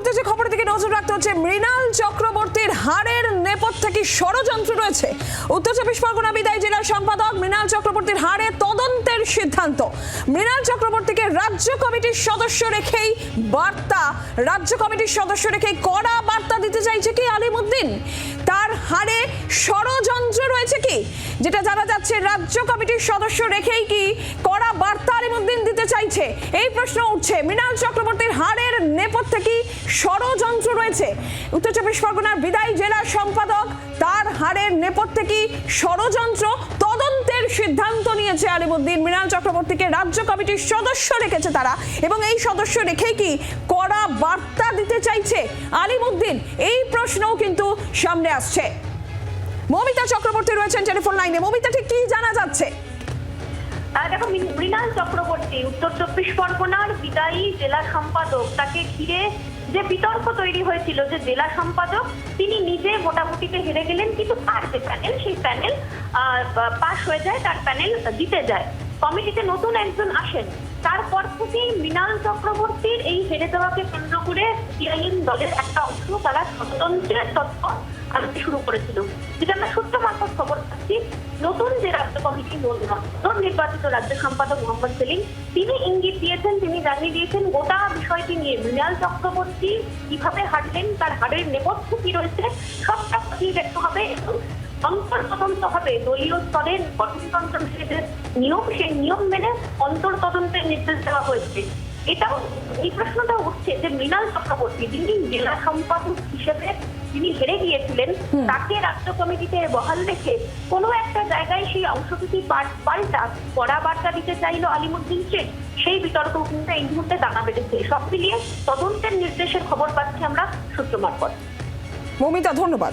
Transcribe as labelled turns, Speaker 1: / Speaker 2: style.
Speaker 1: মুহূর্তে যে খবরের দিকে নজর রাখতে হচ্ছে, মৃণাল চক্রবর্তীর হাড়ের নেপথ্যে কি ষড়যন্ত্র রয়েছে? উত্তর চব্বিশ পরগনা বিদায় জেলার সম্পাদক মৃণাল চক্রবর্তীর হাড়ে তদন্তের সিদ্ধান্ত। মৃণাল চক্রবর্তীকে রাজ্য কমিটির সদস্য রেখেই বার্তা। রাজ্য কমিটির সদস্য রেখেই কড়া বার্তা দিতে চাইছে কি আলিমুদ্দিন? তার হাড়ে ষড়যন্ত্র রয়েছে কি? যেটা জানা যাচ্ছে, রাজ্য কমিটির সদস্য রেখেই কি কড়া বার্তা আলিমুদ্দিন দিতে চাইছে? এই প্রশ্ন উঠছে। মৃণাল চক্রবর্তীর হাড়ের কি ষড়যন্ত্র রয়েছে। উত্তর চব্বিশ পরগনার বিদায়ী জেলার সম্পাদক তার হাড়ের নেপথ্যে ষড়যন্ত্র? তদন্তের সিদ্ধান্ত নিয়েছে আলিমুদ্দিন। মৃণাল চক্রবর্তীকে রাজ্য কমিটির সদস্য রেখেছে তারা এবং এই সদস্য রেখেই কি কড়া বার্তা দিতে চাইছে আলিমুদ্দিন? এই প্রশ্নও কিন্তু সামনে আসছে। মমিতা চক্রবর্তী রয়েছেন টেলিফোন লাইনে। মমিতা, ঠিক কি জানা যাচ্ছে?
Speaker 2: মৃণাল চক্রবর্তী, উত্তর চব্বিশ পরগনার বিদায়ী জেলা সম্পাদক। তাকে ঘিরে যে বিতর্ক তৈরি হয়েছিল যে জেলা সম্পাদক, তিনি নিজে ভোটাভুটিতে হেরে গেলেন, কিন্তু তার যে প্যানেল, সেই প্যানেল পাশ হয়ে যায়, তার প্যানেল জিতে যায়। কমিটিতে নতুন একজন আসেন। তারপর থেকেই মৃণাল চক্রবর্তীর এই হেরে যাওয়াকে কেন্দ্র করে সিআইএম দলের একটা অংশ তারা স্বতন্ত্রের তথ্য আনতে শুরু করেছিল। যেটা আমরা সূত্র মারফত খবর পাচ্ছি, নতুন যে রাজ্য কমিটি নতুন নির্বাচিত রাজ্য সম্পাদক মোহাম্মদ সেলিম, তিনি ইঙ্গিত দিয়েছেন, তিনি জানিয়ে দিয়েছেন, গোটা বিষয়টি নিয়ে মৃণাল চক্রবর্তী কীভাবে হাঁটলেন, তার হাড়ের নেপথ্য কি রয়েছে, সবটা খতিয়ে দেখতে হবে এবং অন্তর তদন্ত হবে। দলীয় স্তরের গঠনতন্ত্র যে নিয়ম সেই নিয়ম মেনে অন্তর তদন্তের নির্দেশ দেওয়া হয়েছে। এটাও এই প্রশ্নটা উঠছে যে মৃণাল চক্রবর্তী যিনি জেলা সম্পাদক হিসেবে যিনি হেরে গিয়েছিলেন তাকে রাজ্য কমিটিতে বহাল রেখে কোনো একটা জায়গায় সেই অংশটুকু পাল- পাল্টা কড়া বার্তা দিতে চাইলো আলিমুদ্দিন শেখ। সেই বিতর্ক কিন্তু এই মুহূর্তে দানা বেঁধেছে। সব মিলিয়ে তদন্তের নির্দেশের খবর পাচ্ছি আমরা সূত্র মারফত
Speaker 1: মমিতা ধন্যবাদ।